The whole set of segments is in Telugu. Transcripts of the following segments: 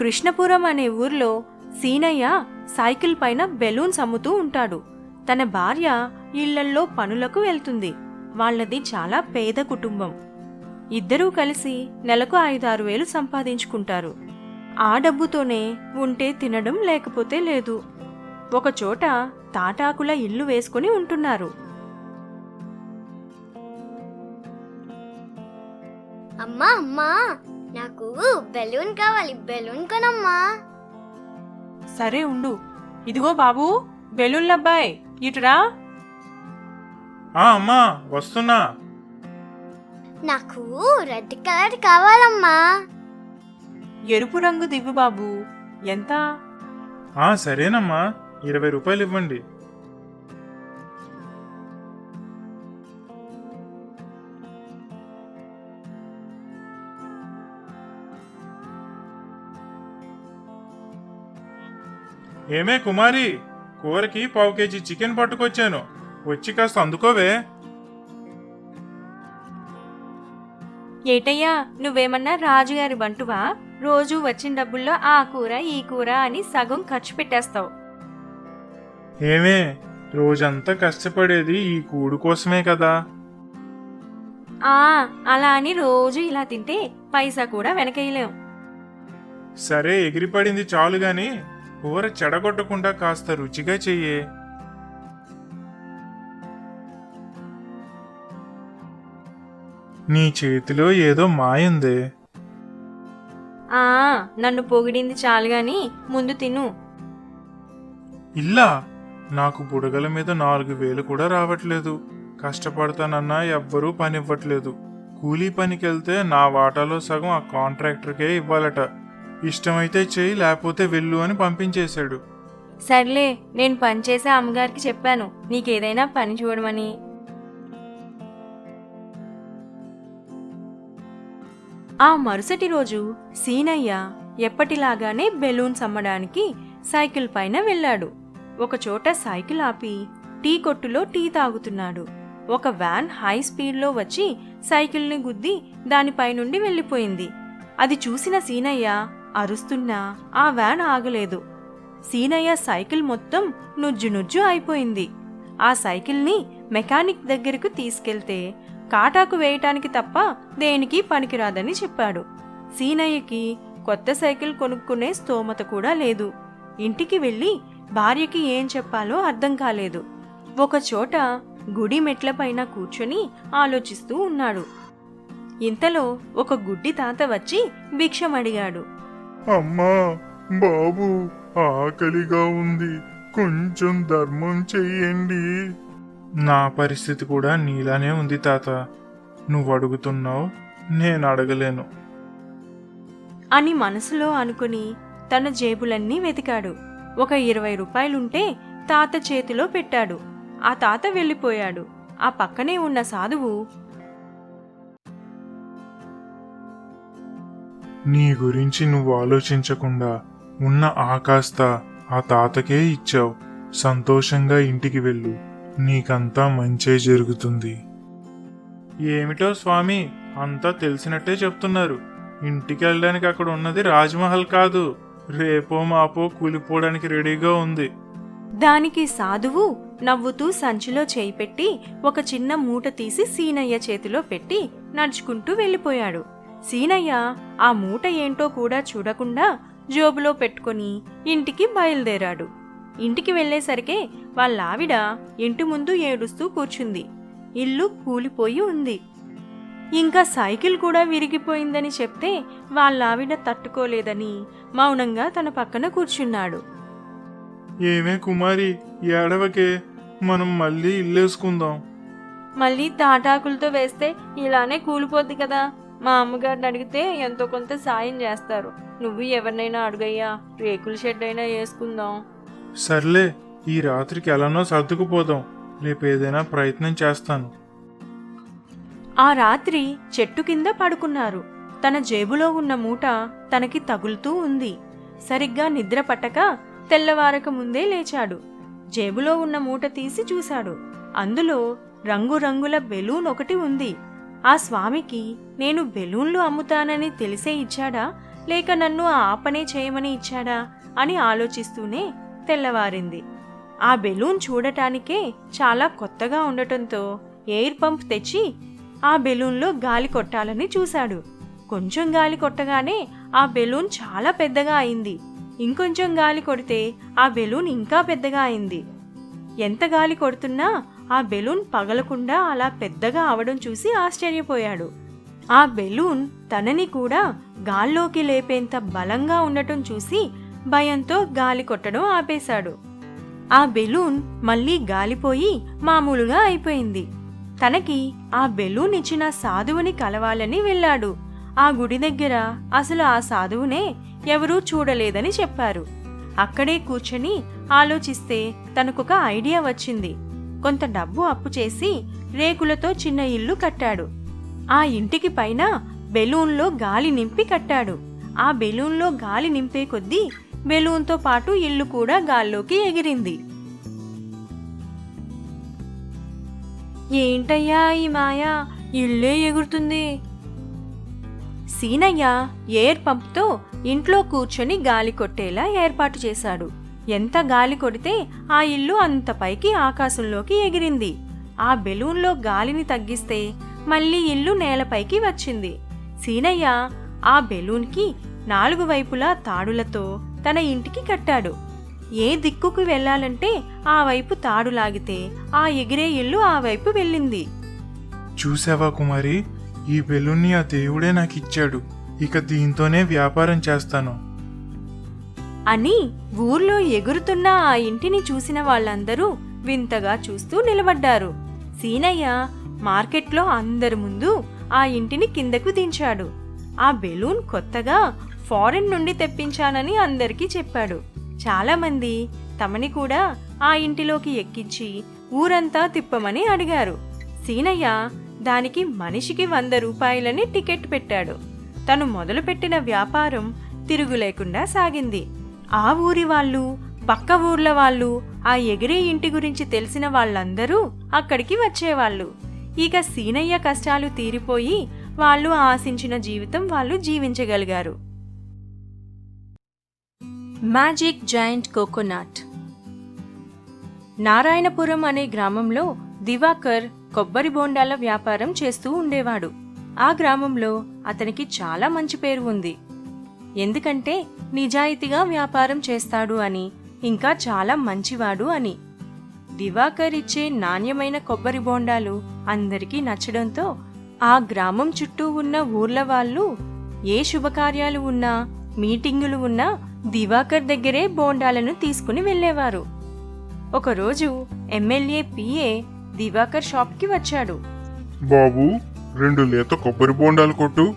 కృష్ణపురం అనే ఊర్లో సీనయ్య సైకిల్ పైన బెలూన్స్ అమ్ముతూ ఉంటాడు. తన భార్య ఇళ్ళల్లో పనులకు వెళ్తుంది. వాళ్ళది చాలా పేద కుటుంబం. ఇద్దరూ కలిసి నెలకు ఐదారు వేలు సంపాదించుకుంటారు. ఆ డబ్బుతోనే ఉంటే తినడం లేకపోతే లేదు. ఒకచోట తాటాకుల ఇల్లు వేసుకుని ఉంటున్నారు. అమ్మా అమ్మా! నాకు బెలూన్ కావాలి బెలూన్ కొనమ్మా. సరే ఉండు. ఇదిగో బాబు బెలూన్లబ్బాయ్ ఇటురా. ఆ అమ్మా వస్తున్నా. నాకు రెడ్ కలర్ కావాలమ్మా. ఎరుపు రంగు దివ్వు బాబు. ఎంత? ఆ సరేనమ్మా. ఇరవై రూపాయలు ఇవ్వండి ఏమే కుమారి కూరకి పావు కేజీ చికెన్ పట్టుకొచ్చాను. వచ్చి కాస్త అందుకోవే. ఏటయ్యా నువ్వేమన్నా రాజుగారి బంటువా? రోజు వచ్చిన డబ్బుల్లో ఆ కూర ఈ కూర అని సగం ఖర్చు పెట్టేస్తావు. ఏమే రోజంతా కష్టపడేది ఈ కూడు కోసమే కదా. ఆ అలా అని రోజు ఇలా తింటే పైసా కూడా వెనకేయలేం. సరే ఎగిరిపడింది చాలు గాని కూర చెడగొట్టకుండా కాస్త రుచిగా చెయ్యే. నీ చేతిలో ఏదో మాయుందే ఆ నన్ను పొగిడింది చాలు గాని ముందు తిను. ఇల్లా నాకు బుడగల మీద నాలుగు వేలు కూడా రావట్లేదు. కష్టపడతానన్నా ఎవ్వరూ పనివ్వట్లేదు. కూలీ పనికెళ్తే నా వాటాలో సగం ఆ కాంట్రాక్టర్కే ఇవ్వాలట. ఇష్టమైతే చెయ్యి లేకపోతే వెళ్ళు అని పంపించేశాడు. సర్లే నేను పనిచేసే అమ్మగారికి చెప్పాను. నీకేదైనా పని చూడమని. ఆ మరుసటి రోజు సీనయ్య ఎప్పటిలాగానే బెలూన్స్ అమ్మడానికి సైకిల్ పైన వెళ్ళాడు. ఒకచోట సైకిల్ ఆపి టీ కొట్టులో టీ తాగుతున్నాడు. ఒక వ్యాన్ హై స్పీడ్లో వచ్చి సైకిల్ని గుద్ది దానిపై నుండి వెళ్ళిపోయింది. అది చూసిన సీనయ్య అరుస్తున్నా ఆ వ్యాన్ ఆగలేదు. సీనయ్య సైకిల్ మొత్తం నుజ్జు నుజ్జు అయిపోయింది. ఆ సైకిల్ని మెకానిక్ దగ్గరకు తీసుకెళ్తే కాటాకు వేయటానికి తప్ప దేనికి పనికిరాదని చెప్పాడు. సీనయ్యకి కొత్త సైకిల్ కొనుక్కునే స్తోమత కూడా లేదు. ఇంటికి వెళ్ళి భార్యకి ఏం చెప్పాలో అర్థం కాలేదు. ఒకచోట గుడి మెట్లపైన కూర్చొని ఆలోచిస్తూ ఉన్నాడు. ఇంతలో ఒక గుడ్డి తాత వచ్చి భిక్షమడిగాడు. అమ్మా బాబు ఆకలిగా ఉంది. కొంచెం ధర్మం చెయ్యండి. నా పరిస్థితి కూడా నీలానే ఉంది తాత. నువ్వు అడుగుతున్నావు నేను అడగలేను. అని మనసులో అనుకుని తన జేబులన్నీ వెతికాడు. ఒక ఇరవై రూపాయలుంటే తాత చేతిలో పెట్టాడు. ఆ తాత వెళ్ళిపోయాడు. ఆ పక్కనే ఉన్న సాధువు నీ గురించి నువ్వు ఆలోచించకుండా ఉన్న ఆకాస్త ఆ తాతకే ఇచ్చావు. సంతోషంగా ఇంటికి వెళ్ళు. నీకంతా మంచే జరుగుతుంది. ఏమిటో స్వామి అంతా తెలిసినట్టే చెప్తున్నారు. ఇంటికి వెళ్ళడానికి అక్కడ ఉన్నది రాజ్మహల్ కాదు. రేపో మాపో కూలిపోవడానికి రెడీగా ఉంది. దానికి సాధువు నవ్వుతూ సంచిలో చేయి పెట్టి ఒక చిన్న మూట తీసి సీనయ్య చేతిలో పెట్టి నడుచుకుంటూ వెళ్ళిపోయాడు. సీనయ్య ఆ మూట ఏంటో కూడా చూడకుండా జోబులో పెట్టుకొని ఇంటికి బయలుదేరాడు. ఇంటికి వెళ్ళేసరికే వాళ్ళ ఆవిడ ఇంటి ముందు ఏడుస్తూ కూర్చుంది. ఇల్లు కూలిపోయి ఉంది. ఇంకా సైకిల్ కూడా విరిగిపోయిందని చెప్తే వాళ్ళ ఆవిడ తట్టుకోలేదని మౌనంగా తన పక్కన కూర్చున్నాడు. ఏమే కుమారి ఏడవకే మనం మళ్ళీ ఇల్లేసుకుందాం. మళ్ళీ తాటాకులతో వేస్తే ఇలానే కూలిపోద్ది కదా? మా అమ్మగారిని అడిగితే ఎంతో కొంత సాయం చేస్తారు. నువ్వు ఎవరినైనా అడుగయ్యా రేకుల షెడ్ అయినా వేసుకుందాం. సర్లే ఈ రాత్రికి ఎలానో సర్దుకుపోదాం. రేపు ఏదైనా ప్రయత్నం చేస్తాను. ఆ రాత్రి చెట్టు కింద పడుకున్నారు. తన జేబులో ఉన్న మూట తనకి తగులుతూ ఉంది. సరిగ్గా నిద్ర పట్టక తెల్లవారక ముందే లేచాడు. జేబులో ఉన్న మూట తీసి చూశాడు. అందులో రంగురంగుల బెలూన్ ఒకటి ఉంది. ఆ స్వామికి నేను బెలూన్లు అమ్ముతానని తెలిసే ఇచ్చాడా? లేక నన్ను ఆ ఆపనే చేయమని ఇచ్చాడా? అని ఆలోచిస్తూనే తెల్లవారింది. ఆ బెలూన్ చూడటానికే చాలా కొత్తగా ఉండటంతో ఎయిర్ పంప్ తెచ్చి ఆ బెలూన్లో గాలి కొట్టాలని చూశాడు. కొంచెం గాలి కొట్టగానే ఆ బెలూన్ చాలా పెద్దగా అయింది. ఇంకొంచెం గాలి కొడితే ఆ బెలూన్ ఇంకా పెద్దగా అయింది. ఎంత గాలి కొడుతున్నా ఆ బెలూన్ పగలకుండా అలా పెద్దగా అవడం చూసి ఆశ్చర్యపోయాడు. ఆ బెలూన్ తనని కూడా గాల్లోకి లేపేంత బలంగా ఉండటం చూసి భయంతో గాలి కొట్టడం ఆపేశాడు. ఆ బెలూన్ మళ్ళీ గాలిపోయి మామూలుగా అయిపోయింది. తనకి ఆ బెలూన్ ఇచ్చిన సాధువుని కలవాలని వెళ్ళాడు. ఆ గుడి దగ్గర అసలు ఆ సాధువునే ఎవరూ చూడలేదని చెప్పారు. అక్కడే కూర్చొని ఆలోచిస్తే తనకొక ఐడియా వచ్చింది. కొంత డబ్బు అప్పు చేసి రేకులతో చిన్న ఇల్లు కట్టాడు. ఆ ఇంటికి పైన బెలూన్లో గాలి నింపి కట్టాడు. ఆ బెలూన్లో గాలి నింపే కొద్దీ బెలూన్తో పాటు ఇల్లు కూడా గాల్లోకి ఎగిరింది. ఏంటయ్యా ఈ మాయ? ఇల్లే ఎగురుతుంది. సీనయ్య ఎయిర్ పంప్తో ఇంట్లో కూర్చొని గాలి కొట్టేలా ఏర్పాటు చేశాడు. ఎంత గాలి కొడితే ఆ ఇల్లు అంత పైకి ఆకాశంలోకి ఎగిరింది. ఆ బెలూన్లో గాలిని తగ్గిస్తే మళ్ళీ ఇల్లు నేలపైకి వచ్చింది. సీనయ్య ఆ బెలూన్కి నాలుగు వైపులా తాడులతో తన ఇంటికి కట్టాడు. ఏ దిక్కుకు వెళ్ళాలంటే ఆ వైపు తాడు లాగితే ఆ ఎగిరే ఇల్లు ఆ వైపు వెళ్ళింది. చూసావా కుమారి? ఈ బెలూన్ని ఆ దేవుడే నాకు ఇచ్చాడు ఇక దీంతోనే వ్యాపారం చేస్తాను. అని ఊర్లో ఎగురుతున్న ఆ ఇంటిని చూసిన వాళ్ళందరూ వింతగా చూస్తూ నిలబడ్డారు. సీనయ్య మార్కెట్లో అందరి ముందు ఆ ఇంటిని కిందకు దించాడు. ఆ బెలూన్ కొత్తగా ఫారెన్ నుండి తెప్పించానని అందరికీ చెప్పాడు. చాలామంది తమని కూడా ఆ ఇంటిలోకి ఎక్కించి ఊరంతా తిప్పమని అడిగారు. సీనయ్య దానికి మనిషికి వంద రూపాయలని టికెట్ పెట్టాడు. తను మొదలుపెట్టిన వ్యాపారం తిరుగులేకుండా సాగింది. ఆ ఊరి వాళ్ళు పక్క ఊర్ల వాళ్ళు ఆ ఎగిరే ఇంటి గురించి తెలిసిన వాళ్ళందరూ అక్కడికి వచ్చేవాళ్ళు. ఇక సీనయ్య కష్టాలు తీరిపోయి వాళ్ళు ఆశించిన జీవితం వాళ్ళు జీవించగలిగారు. Magic joint coconut. నారాయణపురం అనే గ్రామంలో దివాకర్ కొబ్బరి బోండాల వ్యాపారం చేస్తూ ఉండేవాడు. ఆ గ్రామంలో అతనికి చాలా మంచి పేరు ఉంది. ఎందుకంటే నిజాయితీగా వ్యాపారం చేస్తాడు అని ఇంకా చాలా మంచివాడు అని. దివాకర్ ఇచ్చే నాణ్యమైన కొబ్బరి బోండాలు అందరికీ నచ్చడంతో ఆ గ్రామం చుట్టూ ఉన్న ఊర్ల వాళ్ళు ఏ శుభకార్యాలు ఉన్నా మీటింగులు ఉన్నా దివాకర్ దగ్గరే బోండాలను తీసుకుని వెళ్ళేవారు. ఒకరోజు ఎమ్మెల్యే పిఏ దివాకర్ షాప్కి వచ్చాడు. బాబు రెండు లేత కొబ్బరి బోండాలు కొట్టు.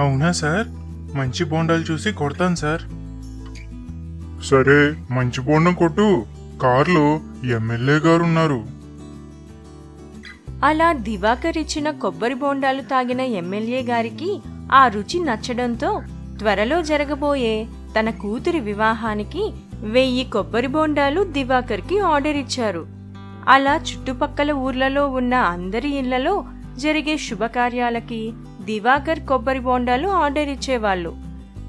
అవునా సార్? మంచి బోండాలు చూసి కొడతాను సార్. సరే మంచి బోండం కొట్టు. కార్లో ఎమ్మెల్యే గారు ఉన్నారు. అలా దివాకర్ ఇచ్చిన కొబ్బరి బోండాలు తాగిన ఎమ్మెల్యే గారికి ఆ రుచి నచ్చడంతో త్వరలో జరగబోయే తన కూతురి వివాహానికి వెయ్యి కొబ్బరి బోండాలు దివాకర్కి ఆర్డర్ ఇచ్చారు. అలా చుట్టుపక్కల ఊర్లలో ఉన్న అందరి ఇళ్ళలో జరిగే శుభకార్యాలకి దివాకర్ కొబ్బరి బోండాలు ఆర్డర్ ఇచ్చేవాళ్ళు.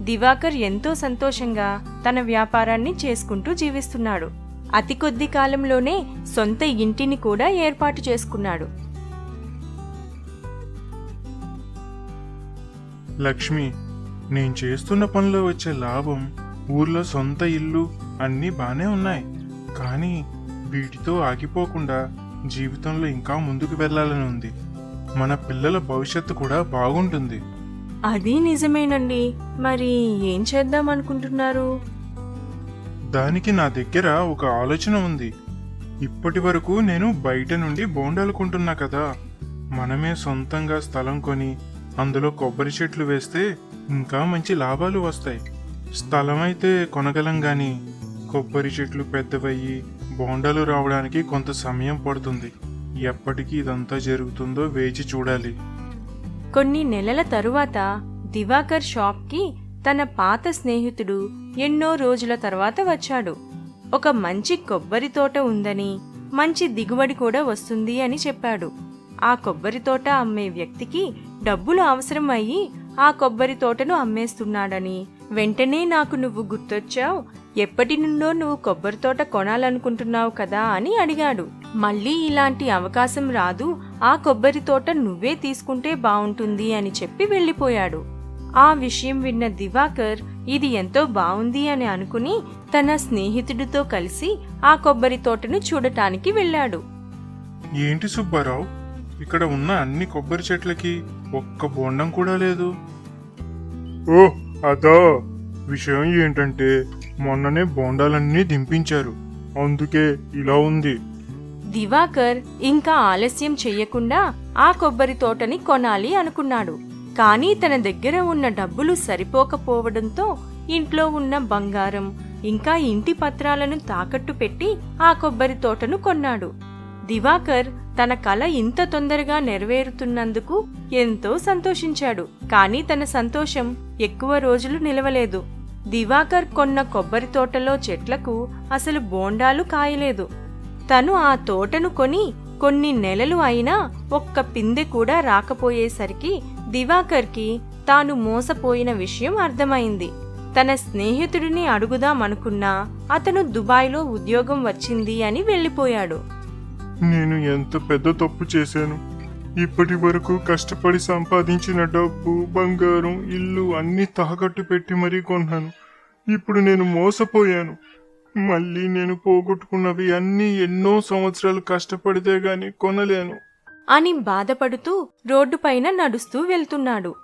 దివాకర్ ఎంతో సంతోషంగా తన వ్యాపారాన్ని చేసుకుంటూ జీవిస్తున్నాడు. అతి కొద్ది కాలంలోనే సొంత ఇంటిని కూడా ఏర్పాటు చేసుకున్నాడు. లక్ష్మి నేను చేస్తున్న పనిలో వచ్చే లాభం ఊర్లో సొంత ఇల్లు అన్నీ బానే ఉన్నాయి. కానీ వీటితో ఆగిపోకుండా జీవితంలో ఇంకా ముందుకు వెళ్ళాలని ఉంది. మన పిల్లల భవిష్యత్తు కూడా బాగుంటుంది. అది నిజమేనండి. మరి ఏం చేద్దాం అనుకుంటున్నారు? దానికి నా దగ్గర ఒక ఆలోచన ఉంది. ఇప్పటి వరకు నేను బయట నుండి బోండాలు కొంటున్నా కదా. మనమే సొంతంగా స్థలం కొని అందులో కొబ్బరి చెట్లు వేస్తే ఇంకా మంచి లాభాలు వస్తాయి. స్థలం అయితే కొనగలం గాని కొబ్బరి చెట్లు పెద్దవయ్యి బోండాలు రావడానికి కొంత సమయం పడుతుంది. ఎప్పటికి ఇదంతా జరుగుతుందో వేచి చూడాలి. కొన్ని నెలల తరువాత దివాకర్ షాప్కి తన పాత స్నేహితుడు ఎన్నో రోజుల తర్వాత వచ్చాడు. ఒక మంచి కొబ్బరి తోట ఉందని మంచి దిగుబడి కూడా వస్తుంది అని చెప్పాడు. ఆ కొబ్బరి తోట అమ్మే వ్యక్తికి డబ్బులు అవసరం అయ్యి ఆ కొబ్బరి తోటను అమ్మేస్తున్నాడని వెంటనే నాకు నువ్వు గుర్తొచ్చావు. ఎప్పటి నుండో నువ్వు కొబ్బరి తోట కొనాలనుకుంటున్నావు కదా అని అడిగాడు. మళ్ళీ ఇలాంటి అవకాశం రాదు ఆ కొబ్బరి తోట నువ్వే తీసుకుంటే బావుంటుంది అని చెప్పి వెళ్ళిపోయాడు. ఆ విషయం విన్న దివాకర్ ఇది ఎంతో బావుంది అని అనుకుని తన స్నేహితుడితో కలిసి ఆ కొబ్బరి తోటను చూడటానికి వెళ్ళాడు. ఏంటి సుబ్బారావు? ఇక్కడ ఉన్న అన్ని కొబ్బరి చెట్లకి ఒక్క బోండం కూడా లేదు. ఓ అదా. విషయం ఏంటంటే మొన్ననే బోండాలన్నీ దింపించారు. అందుకే ఇలా ఉంది. దివాకర్ ఇంకా ఆలస్యం చెయ్యకుండా ఆ కొబ్బరి తోటని కొనాలి అనుకున్నాడు. కానీ తన దగ్గర ఉన్న డబ్బులు సరిపోకపోవడంతో ఇంట్లో ఉన్న బంగారం ఇంకా ఇంటి పత్రాలను తాకట్టు పెట్టి ఆ కొబ్బరి తోటను కొన్నాడు. దివాకర్ తన కల ఇంత తొందరగా నెరవేరుతున్నందుకు ఎంతో సంతోషించాడు. కానీ తన సంతోషం ఎక్కువ రోజులు నిలవలేదు. దివాకర్ కొన్న కొబ్బరి తోటలో చెట్లకు అసలు బోండాలు కాయలేదు. తను ఆ తోటను కొని కొన్ని నెలలు అయినా ఒక్క పిందె కూడా రాకపోయేసరికి దివాకర్కి తాను మోసపోయిన విషయం అర్థమైంది. తన స్నేహితుడిని అడుగుదామనుకున్నా అతను దుబాయ్లో ఉద్యోగం వచ్చింది అని వెళ్ళిపోయాడు. నేను ఎంత పెద్ద తప్పు చేశాను? ఇప్పటి వరకు కష్టపడి సంపాదించిన డబ్బు బంగారం ఇల్లు అన్ని తాకట్టు పెట్టి మరీ కొన్నాను. ఇప్పుడు నేను మోసపోయాను. మళ్ళీ నేను పోగొట్టుకున్నవి అన్నీ ఎన్నో సంవత్సరాలు కష్టపడితే గాని కొనలేను. అని బాధపడుతూ రోడ్డుపైన నడుస్తూ వెళ్తున్నాడు.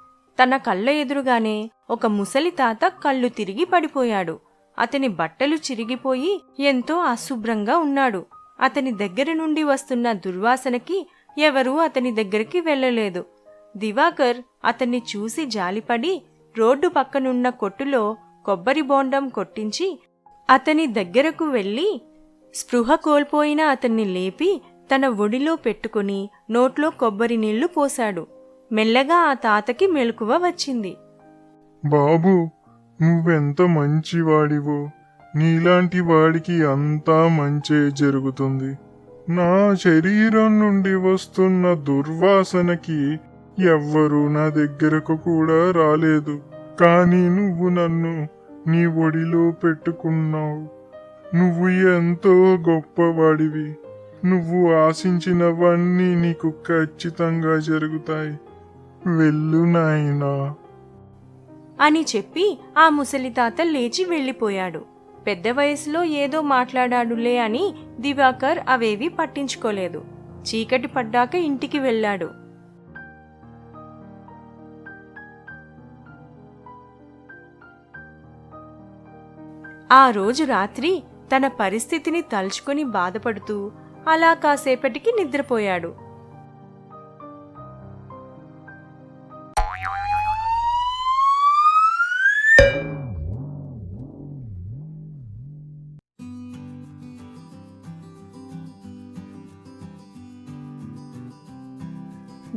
తన కళ్ళ ఎదురుగానే ఒక ముసలి తాత కళ్ళు తిరిగి పడిపోయాడు. అతని బట్టలు చిరిగిపోయి ఎంతో అశుభ్రంగా ఉన్నాడు. అతని దగ్గర నుండి వస్తున్న దుర్వాసనకి ఎవరూ అతని దగ్గరికి వెళ్ళలేదు. దివాకర్ అతన్ని చూసి జాలిపడి రోడ్డు పక్కనున్న కొట్టులో కొబ్బరి బోండం కొట్టించి అతని దగ్గరకు వెళ్ళి స్పృహ కోల్పోయిన అతన్ని లేపి తన ఒడిలో పెట్టుకుని నోట్లో కొబ్బరి నీళ్ళు పోశాడు. మెల్లగా ఆ తాతకి మెలకువ వచ్చింది. బాబు నువ్వెంత మంచివాడివో. నీలాంటి వాడికి అంతా మంచే జరుగుతుంది. నా శరీరం నుండి వస్తున్న దుర్వాసనకి ఎవ్వరూ నా దగ్గరకు కూడా రాలేదు. కానీ నువ్వు నన్ను నీ ఒడిలో పెట్టుకున్నావు. నువ్వు ఎంతో గొప్పవాడివి. నువ్వు ఆశించినవన్నీ నీకు ఖచ్చితంగా జరుగుతాయి. వెళ్ళు నాయనా. అని చెప్పి ఆ ముసలి తాత లేచి వెళ్ళిపోయాడు. పెద్ద వయసులో ఏదో మాట్లాడాడులే అని దివాకర్ అవేవి పట్టించుకోలేదు. చీకటి పడ్డాక ఇంటికి వెళ్ళాడు. ఆ రోజు రాత్రి తన పరిస్థితిని తలుచుకుని బాధపడుతూ అలా కాసేపటికి నిద్రపోయాడు.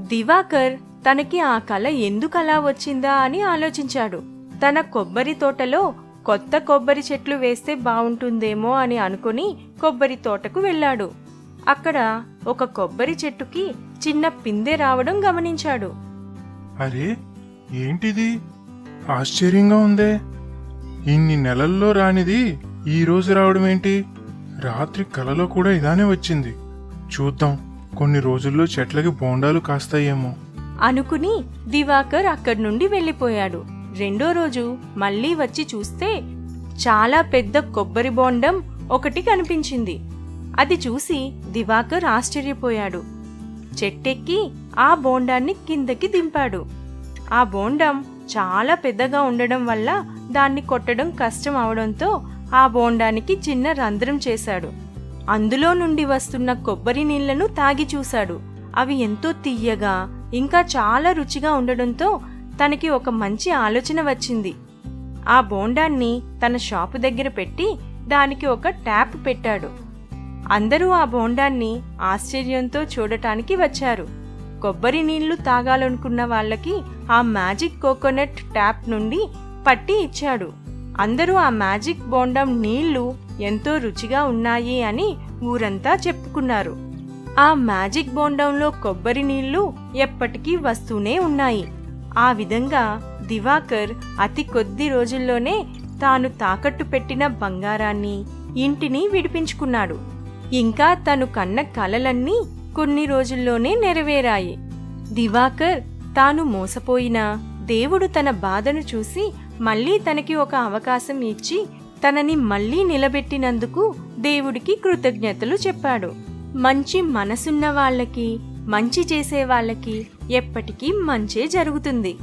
దివాకర్ తనకి ఆ కళ ఎందుకలా వచ్చిందా అని ఆలోచించాడు. తన కొబ్బరి తోటలో కొత్త కొబ్బరి చెట్లు వేస్తే బావుంటుందేమో అని అనుకుని కొబ్బరి తోటకు వెళ్ళాడు. అక్కడ ఒక కొబ్బరి చెట్టుకి చిన్న పిందె రావడం గమనించాడు. అరే ఏంటిది? ఆశ్చర్యంగా ఉందే. ఇన్ని నెలల్లో రానిది ఈ రోజు రావడం ఏంటి? రాత్రి కలలో కూడా ఇలానే వచ్చింది. చూద్దాం కొన్ని రోజుల్లో చెట్లకి బోండాలు కాస్తాయేమో. అనుకుని దివాకర్ అక్కడి నుండి వెళ్ళిపోయాడు. రెండో రోజు మళ్ళీ వచ్చి చూస్తే చాలా పెద్ద కొబ్బరి బోండం ఒకటి కనిపించింది. అది చూసి దివాకర్ ఆశ్చర్యపోయాడు. చెట్టెక్కి ఆ బోండాన్ని కిందకి దింపాడు. ఆ బోండం చాలా పెద్దగా ఉండడం వల్ల దాన్ని కొట్టడం కష్టం అవడంతో ఆ బోండానికి చిన్న రంధ్రం చేశాడు. అందులో నుండి వస్తున్న కొబ్బరి నీళ్ళను తాగి చూశాడు. అవి ఎంతో తీయగా ఇంకా చాలా రుచిగా ఉండడంతో తనకి ఒక మంచి ఆలోచన వచ్చింది. ఆ బోండాన్ని తన షాపు దగ్గర పెట్టి దానికి ఒక ట్యాప్ పెట్టాడు. అందరూ ఆ బోండాన్ని ఆశ్చర్యంతో చూడటానికి వచ్చారు. కొబ్బరి నీళ్ళు తాగాలనుకున్న వాళ్ళకి ఆ మ్యాజిక్ కోకోనట్ ట్యాప్ నుండి పట్టి ఇచ్చాడు. అందరూ ఆ మ్యాజిక్ బోండం నీళ్ళు ఎంతో రుచిగా ఉన్నాయి అని ఊరంతా చెప్పుకున్నారు. ఆ మ్యాజిక్ బోండంలో కొబ్బరి నీళ్ళు ఎప్పటికీ వస్తూనే ఉన్నాయి. ఆ విధంగా దివాకర్ అతి కొద్ది రోజుల్లోనే తాను తాకట్టు పెట్టిన బంగారాన్ని ఇంటిని విడిపించుకున్నాడు. ఇంకా తను కన్న కలలన్నీ కొన్ని రోజుల్లోనే నెరవేరాయి. దివాకర్ తాను మోసపోయినా దేవుడు తన బాధను చూసి మళ్ళీ తనకి ఒక అవకాశం ఇచ్చి తనని మళ్ళీ నిలబెట్టినందుకు దేవుడికి కృతజ్ఞతలు చెప్పాడు. మంచి మనసున్న వాళ్ళకి మంచి చేసే వాళ్ళకి ఎప్పటికీ మంచే జరుగుతుంది.